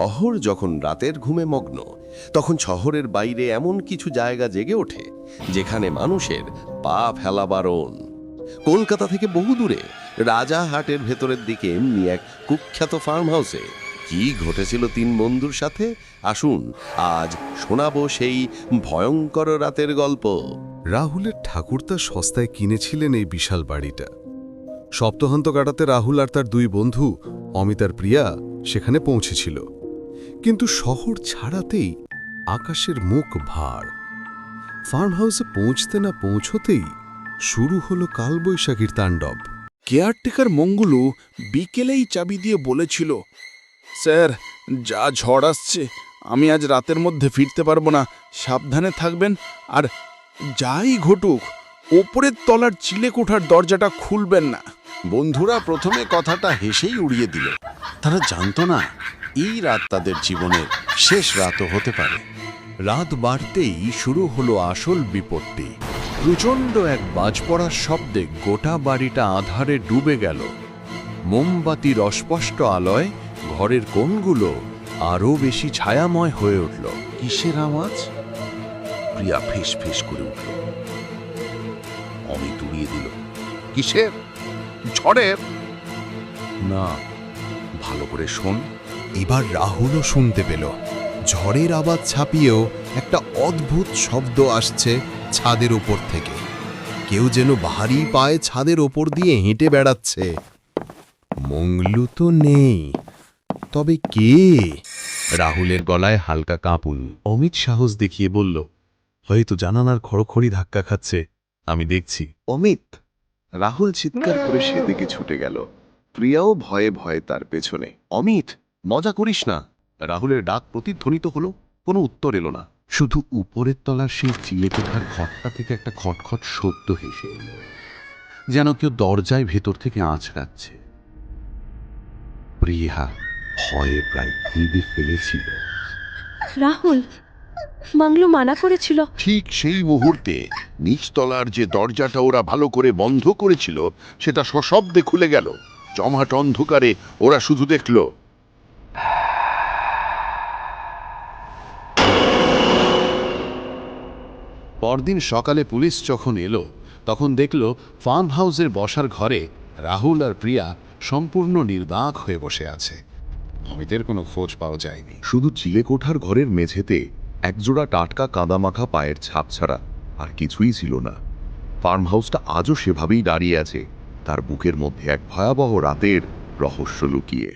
শহর যখন রাতের ঘুমে মগ্ন, তখন শহরের বাইরে এমন কিছু জায়গা জেগে ওঠে, যেখানে মানুষের পা ফেলা বারণ। কলকাতা থেকে বহু দূরে, রাজাহাটের ভেতরের দিকে এমনি এক কুখ্যাত ফার্ম হাউসে কি ঘটেছিল তিন বন্ধুর সাথে? আসুন, আজ শোনাবো সেই ভয়ঙ্কর রাতের গল্প। রাহুলের ঠাকুরতা সস্তায় কিনেছিলেন এই বিশাল বাড়িটা। সপ্তাহান্ত কাটাতে রাহুল আর তার দুই বন্ধু, অমিতার প্রিয়া, সেখানে পৌঁছেছিল। কিন্তু শহর ছাড়াতেই আকাশের মুখ ভার। ফার্ম হাউসে পৌঁছতে না পৌঁছতেই শুরু হলো কালবৈশাখীর তাণ্ডব। কেয়ারটেকার মঙ্গলু বিকেলেই চাবি দিয়ে বলেছিল, স্যার, যা ঝড় আসছে, আমি আজ রাতের মধ্যে ফিরতে পারব না। সাবধানে থাকবেন আর যাই ঘটুক, ওপরের তলার চিলে কোঠার দরজাটা খুলবেন না। বন্ধুরা প্রথমে কথাটা হেসেই উড়িয়ে দিল। তারা জানতো না এই রাত তাদের জীবনের শেষ রাতও হতে পারে। রাত বাড়তেই শুরু হলো আসল বিপত্তি। প্রচণ্ড এক বাজ পড়ার শব্দে গোটা বাড়িটা আধারে ডুবে গেল। মোমবাতির অস্পষ্ট আলোয় ঘরের কোণগুলো আরও বেশি ছায়াময় হয়ে উঠল। কিসের আওয়াজ? প্রিয়া ফিস ফিস করে উঠল। অমিত উড়িয়ে দিল কিসের? ঝড়ের? না। ভালো করে শোন। এবার রাহুলও শুনতে পেল। ঝড়ের আওয়াজ ছাপিয়েও একটা অদ্ভুত শব্দ আসছে ছাদের ওপর থেকে। কেউ যেন ভারী পায়ে ছাদের ওপর দিয়ে হেঁটে বেড়াচ্ছে। মঙ্গলু তো নেই। তবে কে? রাহুলের গলায় হালকা কাঁপুন। অমিত সাহস দেখিয়ে বলল হয়তো জানানার খড়খড়ি ধাক্কা খাচ্ছে। আমি দেখছি। অমিত রাহুল চিৎকার করে সেদিকে ছুটে গেল। প্রিয়াও ভয়ে ভয়ে তার পেছনে। অমিত মজা করিস না। রাহুলের ডাক প্রতিধ্বনিত হলো কোনো উত্তর এলো না। শুধু উপরের তলার সেই চিলেকোঠার ঘরটা থেকে একটা খটখট শব্দ হেসে এলো যেন কেউ দরজায় ভেতর থেকে আঁচড়াচ্ছে। প্রিয়া ভয়ে প্রায় ভিড়ে ফেলেছিল। রাহুল মাংলু মানা করেছিল। ঠিক সেই মুহূর্তে নিচতলার যে দরজাটা ওরা ভালো করে বন্ধ করেছিল সেটা সশব্দে খুলে গেল। জমাট অন্ধকারে ওরা শুধু দেখল পরদিন সকালে পুলিশ যখন এলো, তখন দেখল ফার্ম হাউসের বসার ঘরে রাহুল আর প্রিয়া সম্পূর্ণ নির্বাক হয়ে বসে আছে। অমিতের কোনো খোঁজ পাওয়া যায়নি। শুধু চিলেকোঠার ঘরের মেঝেতে একজোড়া টাটকা কাদামাখা পায়ের ছাপ ছাড়া আর কিছুই ছিল না। ফার্ম হাউসটা আজও সেভাবেই দাঁড়িয়ে আছে, তার বুকের মধ্যে এক ভয়াবহ রাতের রহস্য লুকিয়ে।